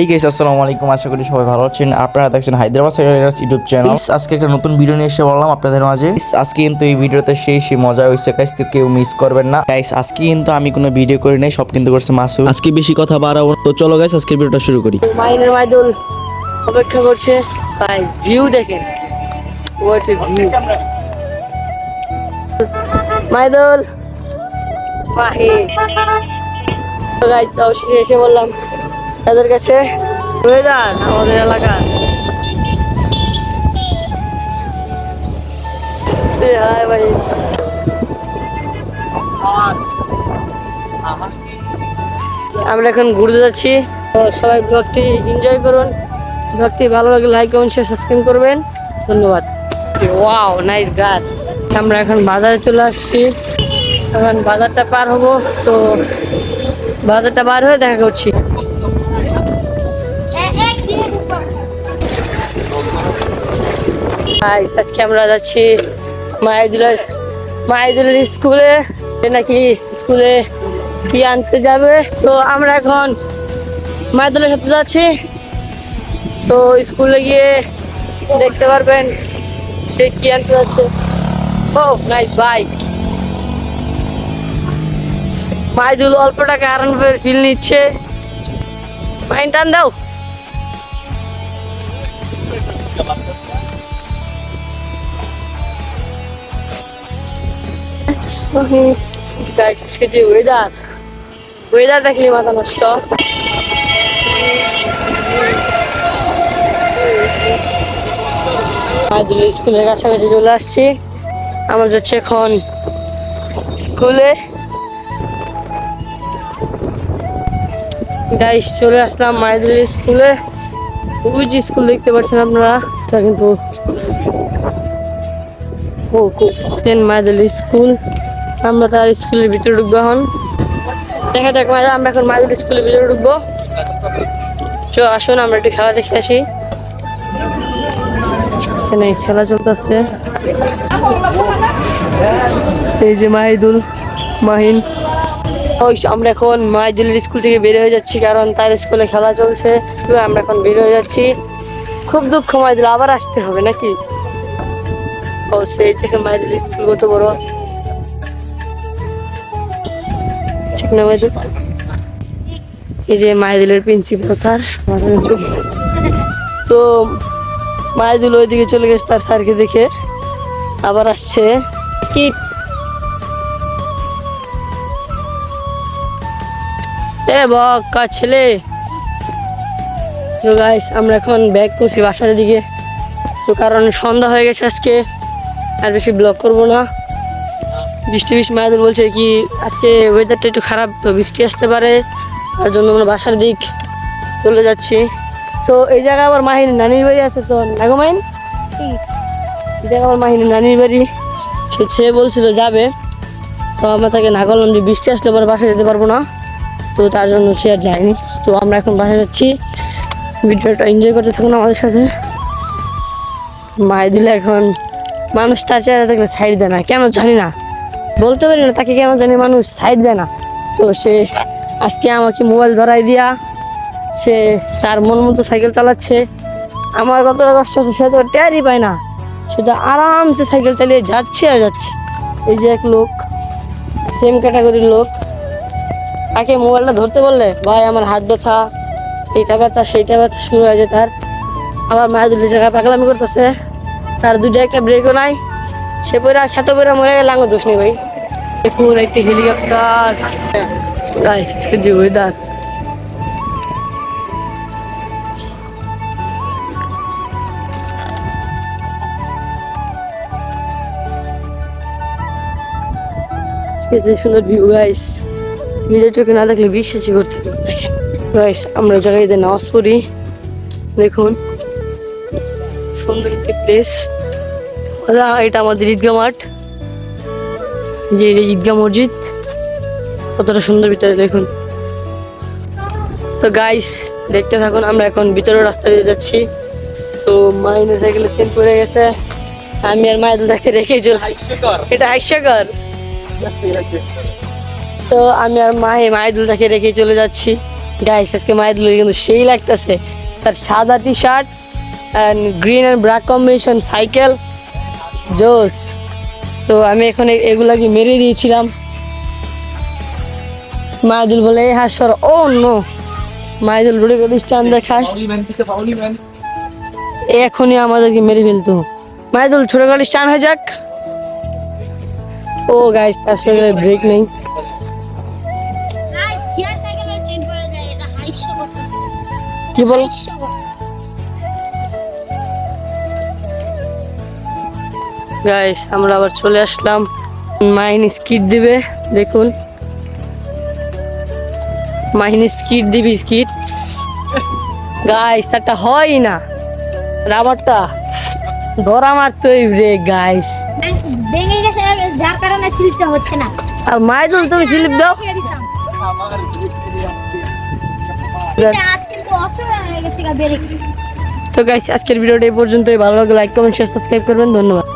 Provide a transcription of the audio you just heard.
এই গেস আসসালামু আলাইকুম আশা করি সবাই ভালো আছেন। আপনারা দেখছেন হায়দ্রাবাদ সাইডার্স ইউটিউব চ্যানেল আজকে একটা নতুন ভিডিও নিয়ে এসে বললাম আপনাদের মাঝে। আজকে কিন্তু এই ভিডিওতে সেই সেই মজা হয়েছে গাইস তো কেউ মিস করবেন না। গাইস আজকে কিন্তু আমি কোনো ভিডিও করি নাই সব কিন্তু করছে মাসুদ। আজকে বেশি কথা বাড়াবো তো চলো গাইস আজকে ভিডিওটা শুরু করি। মাইনের মাইদুল অপেক্ষা করছে। গাইস ভিউ দেখেন। What a view Maidul. Mahi তো গাইস অবশেষে এসে বললাম তাদের কাছে ওয়েদার আমাদের এলাকার ভাই। আমরা এখন ঘুরতে যাচ্ছি। তো সবাই ব্লগটি এনজয় করুন। ব্লগটি ভালো লাগলে লাইক কমেন্ট শেয়ার সাবস্ক্রাইব করবেন। ধন্যবাদ। ওয়াও নাইস গাছ আমরা এখন বাজারে চলে আসছি। এখন বাজারটা পার হব। তো বাজারটা পার হয়ে দেখা করছি। আজকে আমরা যাচ্ছি মায়েদুলের মায়েদুলের স্কুলে। নাকি স্কুলে কি আনতে যাবে? তো আমরা এখন মায়েদুলের সাথে যাচ্ছি। সো স্কুলে গিয়ে দেখতে পারবেন সে কি আনতে যাচ্ছে। ও নাইস বাইক মাইদুল অল্প টাকা আরান ফিল নিচ্ছে। মাইন টান দাও। আজকে যে ওয়েদার ওয়েদার দেখলে মাথা নষ্ট। স্কুলের কাছাকাছি চলে আসছি। আমরা যাচ্ছি এখন স্কুলে। গাইস চলে আসলাম মাইদুল স্কুলে। ওই যে স্কুল দেখতে পাচ্ছেন আপনারা কিন্তু, ও স্কুল। আমরা তার স্কুলের ভিতরে ঢুকবো এখন। দেখা যাক মাইদুল আমরা এখন মাইদুল স্কুলের ভিতরে ঢুকবো। চো, আসুন, আমরা একটু খেলা দেখে আসি। এখানে খেলা চলতেছে। এই যে মাহিদুল, মাহিন। ওই আমরা এখন মাহিদুলের স্কুল থেকে বের হয়ে যাচ্ছি, কারণ তার স্কুলে খেলা চলছে। আমরা এখন বের হয়ে যাচ্ছি। খুব দুঃখ মাহিদুল, আবার আসতে হবে নাকি? ও, সেই থেকে মাহিদুল স্কুল কত বড়? ঠিক না মাহিদুল এই যে মাহিদুলের প্রিন্সিপাল স্যার তো মায়েদুল ওইদিকে চলে গেছে, তার স্যারকে দেখে। আবার আসছে। কি ছেলে। তো গাইস আমরা এখন ব্যাক করছি বাসার দিকে। তো কারণ সন্ধ্যা হয়ে গেছে আজকে। আর বেশি ব্লগ করব না। বৃষ্টি বৃষ্টি মায়াদুল বলছে কি আজকে ওয়েদারটা একটু খারাপ বৃষ্টি আসতে পারে। তার জন্য আমরা বাসার দিক চলে যাচ্ছি। তো এই জায়গায় আবার মাহিনী নানির বাড়ি আছে তো? নাগো মাহিন? এই জায়গায় আমার মাহিনী নানির বাড়ি। সে ছেলে বলছিল যাবে। তো আমরা তাকে না করলাম যে বৃষ্টি আসলে পরে বাসায় যেতে পারব না। তো তার জন্য সে আর যায়নি। তো আমরা এখন বাসায় যাচ্ছি। ভিডিওটা এনজয় করতে থাকুন আমাদের সাথে। মায়ের দিলে এখন মানুষ তার চেহারা দেখলে সাইড দেয় না। কেন জানি না। বলতে পারি না, তাকে কেন জানি মানুষ সাইড দেয় না। তো সে আজকে আমাকে মোবাইল ধরাই দিয়া, সে স্যার মন মতো সাইকেল চালাচ্ছে। আমার কতটা কষ্ট হচ্ছে সে তো টেরই পায় না। সে তো আরামসে সাইকেল চালিয়ে যাচ্ছে আর যাচ্ছে। এই যে এক লোক সেম ক্যাটাগরির লোক। তাকে মোবাইলটা ধরতে বললে, ভাই, আমার হাত ব্যথা, এইটা ব্যথা, সেইটা ব্যথা শুরু হয়ে যায় তার। আবার মায়ের দুটো জায়গায় পাগলামি করতেছে। তার দুটো একটা ব্রেকও নাই। সে পরে আর খেতে পরে মরে গেলে আঙো দোষ নেই ভাই। দেখুন একটি হেলিকপ্টার। আজকে যে ওয়েদার যে সুন্দর ভিউ গাইস নিজের চোখে না দেখলে বিশ্বাসই করতে গাইস আমরা জায়গায় নামাজ পড়ি, দেখুন। সুন্দর একটি প্লেস এটা আমাদের ঈদগা মাঠ। যে এটা ঈদগাহ মসজিদ কতটা সুন্দর ভিতরে দেখুন। তো গাইস দেখতে থাকুন আমরা এখন ভিতরে রাস্তা দিয়ে যাচ্ছি। তো মাইনের সাইকেলে চেন পড়ে গেছে। আমি আর মায়ের দেখে রেখে চলে এটা হাস্যকর তো আমি আর মায়ে মায়ের দুলটাকে রেখে চলে যাচ্ছি। গাইস আজকে মাইদুল কিন্তু সেই লাগতেছে। তার সাদা T shirt and green and black combination cycle জোস। তো আমি এখন এগুলাকে মেরে দিয়েছিলাম। মাইদুল বলে এই হাস্যর ও নো। মাইদুল রুড়ে করে স্টান দেখায়। এখনই আমাদেরকে মেরে ফেলতো। মাইদুল ছোট গাড়ি স্টান হয়ে যাক। ও গাইস তার শরীরে ব্রেক নেই। গাইস গিয়ার গাইস আমরা আবার চলে আসলাম। মাইন স্কিট দিবে দেখুন। মাইন স্কিট দিবি স্কিট গাইস একটা হয় না। রাবারটা ধরা মারতই রে গাইস ভেঙে গেছে যার কারণে স্লিপটা হচ্ছে না। আর মাইদুল তুমি স্লিপ দাও। তো গাইস আজকের ভিডিওটা এই পর্যন্তই। ভালো লাগলে লাইক কমেন্ট শেয়ার সাবস্ক্রাইব করবেন। ধন্যবাদ।